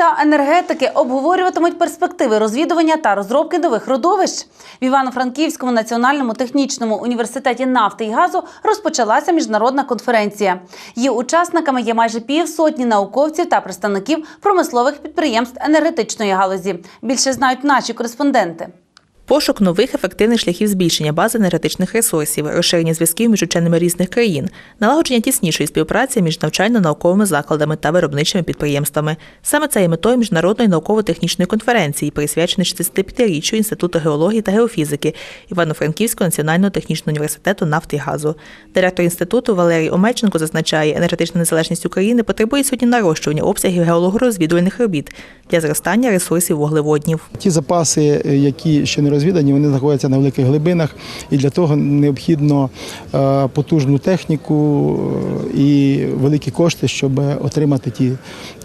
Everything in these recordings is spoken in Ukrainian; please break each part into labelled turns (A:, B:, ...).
A: та енергетики обговорюватимуть перспективи розвідування та розробки нових родовищ. В Івано-Франківському національному технічному університеті нафти і газу розпочалася міжнародна конференція. Її учасниками є майже півсотні науковців та представників промислових підприємств енергетичної галузі. Більше знають наші кореспонденти.
B: Пошук нових ефективних шляхів збільшення бази енергетичних ресурсів, розширення зв'язків між ученими різних країн, налагодження тіснішої співпраці між навчально-науковими закладами та виробничими підприємствами. Саме це є метою міжнародної науково-технічної конференції, присвяченої 65-річчю Інституту геології та геофізики Івано-Франківського національного технічного університету нафти і газу. Директор інституту Валерій Омельченко зазначає, енергетична незалежність України потребує сьогодні нарощування обсягів геологорозвідувальних робіт для зростання ресурсів вуглеводнів.
C: Ті запаси, які ще не розвідані, вони знаходяться на великих глибинах, і для того необхідно е, потужну техніку е, і великі кошти, щоб отримати ті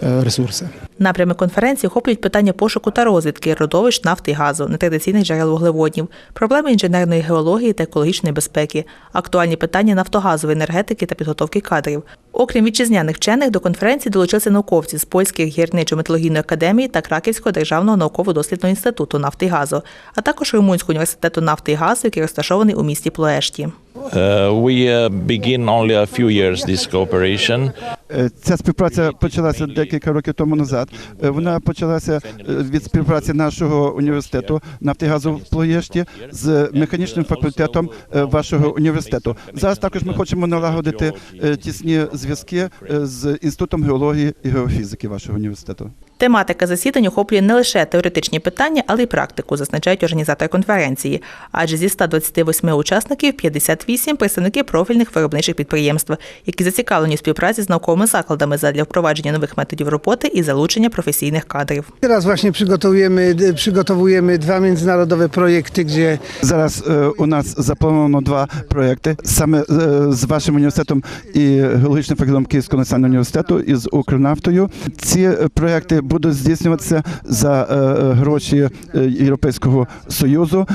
C: е, ресурси.
B: Напрями конференції охоплюють питання пошуку та розвідки родовищ нафти і газу, нетрадиційних джерел вуглеводнів, проблеми інженерної геології та екологічної безпеки, актуальні питання нафтогазової енергетики та підготовки кадрів. Окрім вітчизняних вчених, до конференції долучилися науковці з польських гірничо-металургійної академії та Краківського державного науково-дослідного інституту нафти і газу, а також Румунського університету нафти і газу, який розташований у місті Плоешті.
D: Uh, we uh, begin only a few years this cooperation.
E: Е, Ця співпраця почалася декілька років тому назад. Е, Вона почалася е, від співпраці нашого університету «Нафтигазу» в Плоєшті з механічним факультетом вашого університету. Зараз також ми хочемо налагодити тісні зв'язки з інститутом геології і геофізики вашого університету.
B: Тематика засідань охоплює не лише теоретичні питання, але й практику, зазначають організатори конференції. Адже зі 128 учасників 58 – представники профільних виробничих підприємств, які зацікавлені у співпраці з науковими закладами задля wprowadzenia нових методів роботи і залучення професійних kadrów.
F: Teraz właśnie przygotowujemy, przygotowujemy dwa międzynarodowe projekty, gdzie
E: Зараз е, у нас заплановано два проекти саме е, з вашим університетом і геологічним факультетом Київського національного університету і з Укрнафтою. Ці проекти будуть здійснюватися за е, е, гроші е, Європейського союзу.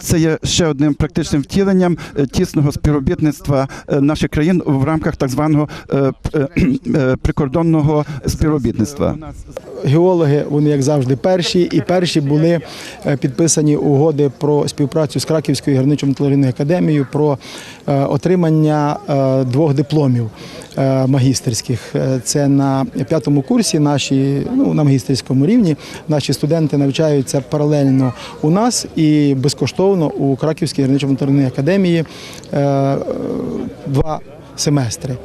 E: Це є ще одним практичним втіленням тісного співробітництва наших країн в рамках так званого прикордонного співробітництва.
C: Геологи, вони як завжди перші, і перші були підписані угоди про співпрацю з Краківською гірничо-металургійною академією про отримання двох дипломів магістерських. Е, Це на п'ятому курсі. Наші ну на магістерському рівні. Наші студенти навчаються паралельно у нас і безкоштовно у Краківській гірничо-моторній академії е, е, два семестри.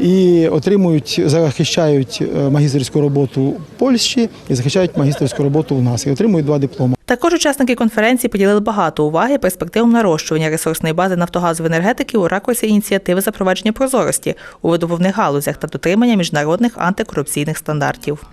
C: І отримують, захищають е, магістерську роботу в Польщі і захищають магістерську роботу у нас і отримують два дипломи.
B: Також учасники конференції поділили багато уваги перспективам нарощування ресурсної бази нафтогазової енергетики у ракурсі ініціативи запровадження прозорості у видобувних галузях та дотримання міжнародних антикорупційних стандартів.